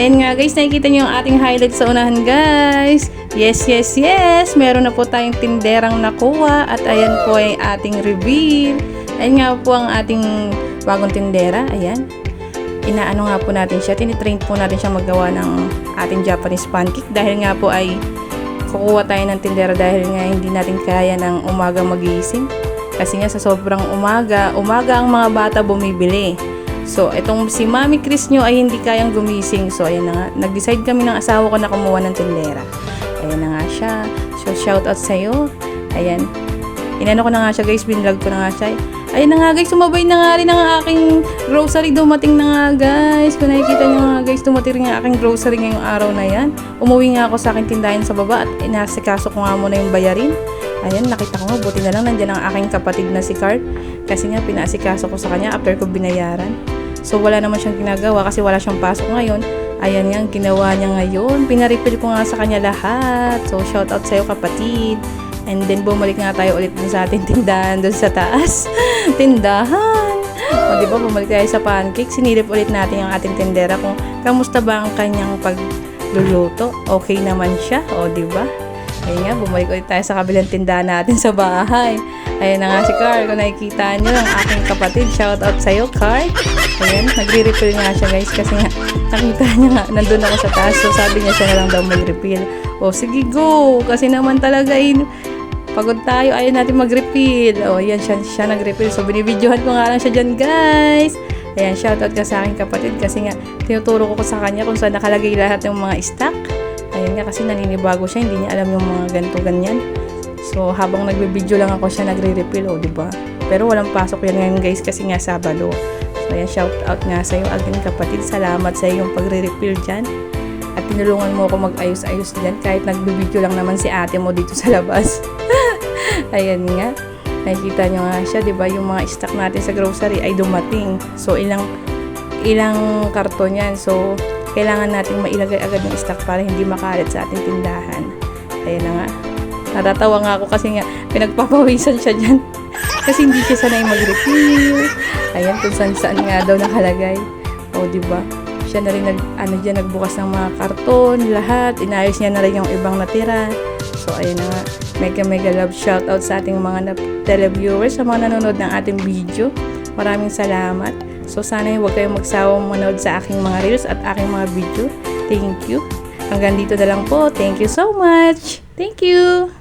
Ayan nga guys, nakikita niyo yung ating highlight sa unahan guys. Yes, yes, yes. Meron na po tayong tinderang nakuha at ayan po ay ating reveal. Ayan nga po ang ating bagong tindera. Ayan. Inaano nga po natin siya. Tinitrain po natin siya magawa ng ating Japanese pancake dahil nga po ay kukuha tayo ng tindera dahil nga hindi natin kaya ng umaga magising. Kasi nga sa sobrang umaga, umaga ang mga bata bumibili. So, itong si Mami Chris nyo ay hindi kayang gumising. So, ayan na nga. Nag-decide kami ng asawa ko na kumuha ng tindera. Ayan na nga siya. So, shout out sa'yo. Ayan. Inano ko na nga siya guys. Binlog ko na nga siya. Ayan na nga guys. Sumabay na nga rin ang aking grocery. Dumating na nga guys. Kung nakikita nyo nga guys. Dumating rin ang aking grocery ngayong araw na yan. Umuwi nga ako sa aking tindahan sa baba. At inasikaso ko nga muna yung bayarin. Ayan, nakita ko nga, buti na lang nandiyan ang aking kapatid na si Cart. Kasi nga, pinaasikaso ko sa kanya after ko binayaran. So, wala naman siyang ginagawa kasi wala siyang pasok ngayon. Ayan nga, ang ginawa niya ngayon. Pinaripil ko nga sa kanya lahat. So, shout out sa'yo kapatid. And then, bumalik nga tayo ulit dun sa ating tindahan dun sa taas. tindahan! O, di ba, bumalik tayo sa pancake. Sinilip ulit natin yung ating tindera kung kamusta ba ang kanyang pagluluto. Okay naman siya. O, di ba? Ayun nga, bumalik ulit tayo sa kabilang tindahan natin sa bahay. Ayun na nga si Carl. Kung nakikita nyo, ang aking kapatid. Shout out sa'yo, Carl. Ayun, nagre-refill nga siya guys. Kasi nga, nakita niya nga, nandun ako sa taas. So, sabi niya siya na lang daw mag-refill. O, sige, go. Kasi naman talaga, in, pagod tayo, ayaw natin mag-refill. O, yan, siya, siya nag-refill. So, binibidyohan ko nga lang siya dyan, guys. Ayan, shoutout ka sa aking kapatid kasi nga, tinuturo ko sa kanya kung saan nakalagay lahat ng mga stock. Ayun nga, kasi naninibago siya, hindi niya alam yung mga ganito ganyan. So, habang nagbibideo lang ako siya nagre-refill, o, di ba? Pero walang pasok yan ngayon, guys, kasi nga Sabado. So, ayan, shoutout nga sa iyo, aking kapatid. Salamat sa iyong pagre-refill dyan. At tinulungan mo ako mag-ayos-ayos dyan kahit nagbibideo lang naman si ate mo dito sa labas. Ayan nga. Nakikita nyo nga siya, di ba? Yung mga stock natin sa grocery ay dumating. So, ilang ilang karton yan. So, kailangan natin mailagay agad yung stock para hindi makalat sa ating tindahan. Ayan na nga. Natatawa nga ako kasi nga pinagpapawisan siya dyan. kasi hindi siya sanay mag-refill. Ayan, kung saan saan nga daw nakalagay. O, di ba? Siya na rin nag, ano dyan, nagbukas ng mga karton, lahat. Inayos niya na rin yung ibang natira. So, ayun na nga. Mega mega love shoutout sa ating mga televiewers, sa mga nanonood ng ating video. Maraming salamat. So, sana huwag kayong magsawang manood sa aking mga reels at aking mga video. Thank you. Hanggang dito na lang po. Thank you so much. Thank you.